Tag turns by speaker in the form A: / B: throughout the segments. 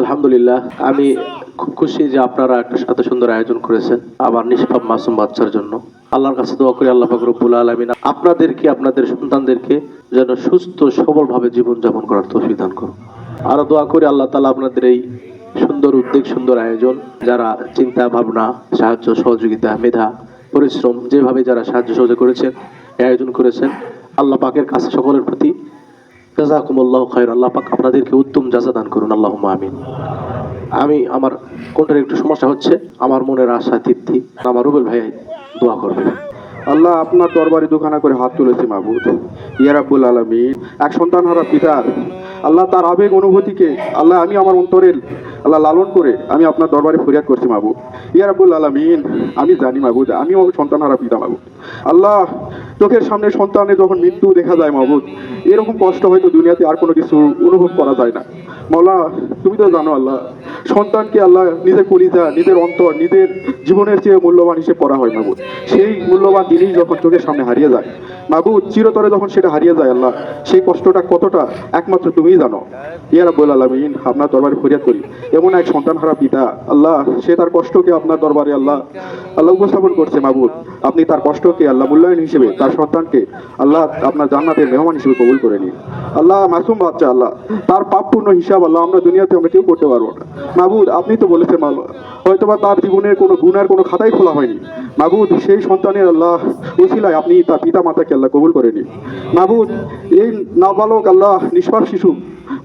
A: আলহামদুলিল্লাহ, আমি খুব খুশি যে আপনারা একটা এত সুন্দর আয়োজন করেছেন আবার নিষ্পাপ মাসুম বাচ্চার জন্য। আল্লাহর কাছে দোয়া করি, আল্লাহ ফাকরুল আলমিন আপনাদেরকে, আপনাদের সন্তানদেরকে যেন সুস্থ, সবলভাবে জীবনযাপন করার তৌফিক দান করুন। আরও দোয়া করি, আল্লাহ তালা আপনাদের এই সুন্দর উদ্যোগ, সুন্দর আয়োজন, যারা চিন্তা, ভাবনা, সাহায্য, সহযোগিতা, মেধা, পরিশ্রম, যেভাবে যারা সাহায্য, সহযোগ করেছেন আয়োজন করেছেন, আল্লাহ পাকের কাছে সকলের প্রতি জাজাকুমুল্লাহ খায়র আল্লাহ পাক আপনাদেরকে উত্তম জাজা দান করুন। আল্লাহ আমিন। আমি আমার কোনটার একটু সমস্যা হচ্ছে, আমার মনের আশা তৃপ্তি। আমার রুবেল ভাই দোয়া করবেন।
B: আল্লাহ আপনার দরবারে দুখানা করে হাত তুলেছি মাহবুদ ইয়ারাবুল আলমিন। এক সন্তান হারা পিতার। আল্লাহ তার আবেগ অনুভূতিকে, আল্লাহ আমি আমার অন্তরের, আল্লাহ লালন করে আমি আপনার দরবারে ফরিয়াদ করছি মাহবুদ ইয়ারাবুল আলমিন। আমি জানি মাহবুদ আমিও সন্তান হারা পিতা মাহবুদ আল্লাহ চোখের সামনে সন্তানের যখন মৃত্যু দেখা যায় মাহবুদ এরকম কষ্ট হয়তো দুনিয়াতে আর কোনো কিছু অনুভব করা যায় না। মাওলা, তুমি তো জানো আল্লাহ, সন্তানকে আল্লাহ নিজের কলিজা, নিজের অন্তর, নিজের জীবনের চেয়ে মূল্যবান হিসেবে পড়া হয় মাহবুদ সেই মূল্যবান জিনিস যখন চোখের সামনে হারিয়ে যায় মাহবুদ চিরতরে যখন সেটা হারিয়ে যায় আল্লাহ, সেই কষ্টটা কতটা একমাত্র তুমিই জানো। ইয়া রাব্বুল আলামিন, আপনার দরবারে ফরিয়াদ করি। এমন এক সন্তান হারা পিতা, আল্লাহ, সে তার কষ্টকে আপনার দরবারে আল্লাহ আল্লাহ উপস্থাপন করছে মাহবুদ আপনি তার কষ্টকে আল্লাহ মূল্যায়ন হিসেবে, তার সন্তানকে আল্লাহ আপনার জান্নাতের মেহমান হিসেবে কবুল করে নিন। আল্লাহ মাসুম বাচ্চা, আল্লাহ। তার পাপপূর্ণ হিসাব আল্লাহ আমরা দুনিয়াতে আমরা কেউ করতে পারব না। মাহবুদ আপনি তো বলেছেন মাল্লা হয়তোবা তার জীবনের কোনো গুণের কোনো খাতাই খোলা হয়নি। মাহবুদ সেই সন্তানের আল্লাহ উসিলায় আপনি তার পিতা মাতাকে আল্লাহ কবুল করে নিন। মাহবুদ এই নাবালক আল্লাহ, নিষ্পাপ শিশু,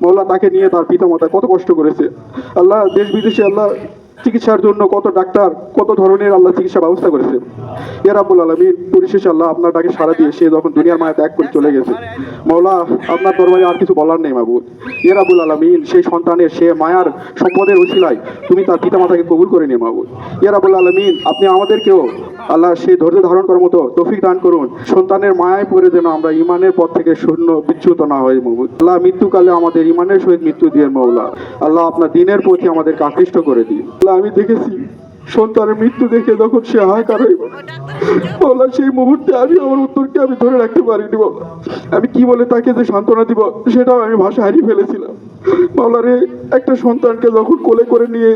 B: মৌলা তাকে নিয়ে তার পিতা মাতা কত কষ্ট করেছে। আল্লাহ দেশ বিদেশে আল্লাহ চিকিৎসার জন্য কত ডাক্তার, কত ধরনের আল্লাহ চিকিৎসা ব্যবস্থা করেছে। ইয়ারাবুল আলমিন, পরিশেষে আল্লাহ আপনার ডাকে সারা দিয়ে সে যখন দুনিয়ার মায়া ত্যাগ করে চলে গেছে। মৌলা আপনার দরবারে আর কিছু বলার নেই মাহবুদ ইয়ারাবুল আলমিন, সেই সন্তানের, সে মায়ার সম্পদের উছিলায় তুমি তার পিতা মাতাকে কবুল করে নিয়ে মাহবুদ ইয়ারাবুল আলমিন, আপনি আমাদেরকেও আল্লাহ সেই ধৈর্য ধারণ করার মতো তৌফিক দান করুন। সন্তানের মায়ায় পড়ে যেন আমরা ইমানের পথ থেকে শূন্য বিচ্যুত না হই মহবুদ আল্লাহ মৃত্যুকালে আমাদের ইমানের সহিত মৃত্যু দিয়ে মৌলা আল্লাহ আপনার দিনের প্রতি আমাদেরকে আকৃষ্ট করে দিন। আল্লাহ আমি দেখেছি, সন্তানের মৃত্যু দেখে যখন সে হাহাকার হইব বলা সেই মুহূর্তে আমি আমার উত্তরকে আমি ধরে রাখতে পারিনি বলা আমি কি বলে তাকে যে সান্ত্বনা দিব, সেটাও আমি ভাষা হারিয়ে ফেলেছিলাম মাওলারে একটা সন্তানকে যখন কোলে করে নিয়ে,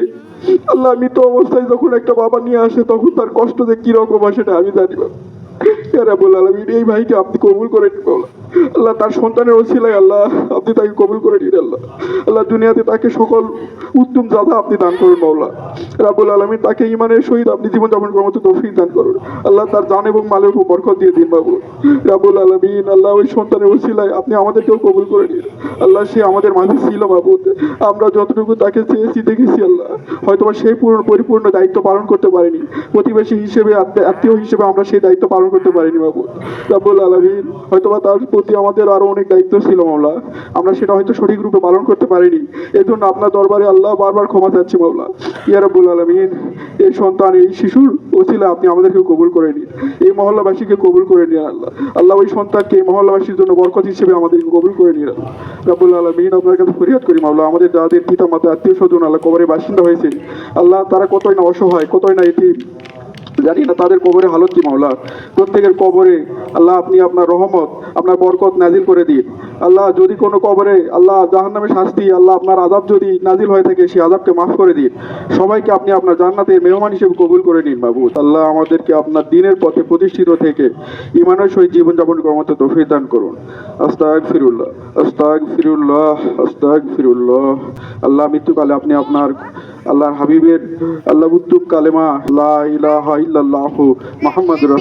B: আল্লাহ মৃত অবস্থায় যখন একটা বাবা নিয়ে আসে, তখন তার কষ্ট যে কীরকম হয় সেটা আমি জানি, বাবা। রাব্বুল আলামিন, এই ভাইকে আপনি কবুল করে মাওলা। আল্লাহ তার সন্তানের ওসিলায় আল্লাহ, আপনি তাকে কবুল করে নিন আল্লাহ। আল্লাহ দুনিয়াতে তাকে সকল উত্তম জাদা আপনি দান করুন, মাওলা। রাবুল আলমী তাকে ইমানের সহিত আপনি জীবনযাপন করার মতো তৌফিক দান করুন। আল্লাহ তার জান এবং মালের উপর বরকত দিয়ে দিন বাবু রাবুল আলমিন, আল্লাহ ওই সন্তানের ওসিলায় আপনি আমাদেরকেও কবুল করে নিন। আল্লাহ সে আমাদের মাঝে ছিল বাবু আমরা যতটুকু তাকে চেয়েছি, দেখেছি, আল্লাহ। হয়তোবা সেই পূর্ণ, পরিপূর্ণ দায়িত্ব পালন করতে পারিনি। প্রতিবেশী হিসেবে, আত্মীয়- হিসেবে আমরা সেই দায়িত্ব পালন করতে পারিনি বাবু রাবুল আলমিন, হয়তোবা তার প্রতি আমাদের আরও অনেক দায়িত্ব ছিল মাওলা। আমরা সেটা হয়তো সঠিক রূপে পালন করতে পারিনি। এই জন্য আপনার দরবারে আল্লাহ বারবার ক্ষমা চাচ্ছি মাওলা। ইয়া রাব্বুল আলামিন, এই সন্তান, এই শিশুর ওসিলা আপনি আমাদেরকে কবুল করে নিন। এই মহল্লাবাসীকে কবুল করে নিন আল্লাহ। আল্লাহ ওই সন্তানকে এই মহল্লাবাসীর জন্য বরকত হিসেবে আমাদেরকে কবুল করে নিন রাব্বুল আলামিন, আপনার কাছে ফরিয়াদ করি মাওলা। আমাদের যাদের পিতা মাতা আত্মীয় স্বজন, আল্লাহ কবরে বাসিন্দা হয়েছে আল্লাহ তারা কতই না অসহায়, কতই না এটি জানি না, তাদের কবরে হালত কি মাওলা? প্রত্যেকের কবরে আল্লাহ, আপনি আপনার রহমত, আপনার বরকত নাজিল করে দিন। আল্লাহ, যদি কোনো কবরে আল্লাহ জাহান্নামে শাস্তি, আল্লাহ আপনার আজাব যদি নাজিল হয়ে থাকে, সেই আজাবকে মাফ করে দিন। সবাইকে আপনি আপনার জান্নাতের মেহমান হিসেবে কবুল করে নিন বাবু আল্লাহ আমাদেরকে আপনার দিনের পথে প্রতিষ্ঠিত থেকে ইমানের সহিত জীবনযাপন করার মতো তৌফিক দান করুন। আস্তাক ফিরুল্লাহ আস্তাক ফিরুল্লাহ আস্তাক ফিরুল্লাহ আল্লাহ, মৃত্যুকালে আপনি আপনার আল্লাহর হাবিবের আল্লাহ উত্তুব কালেমা লা ইলাহা ইল্লাল্লাহু মুহাম্মাদুর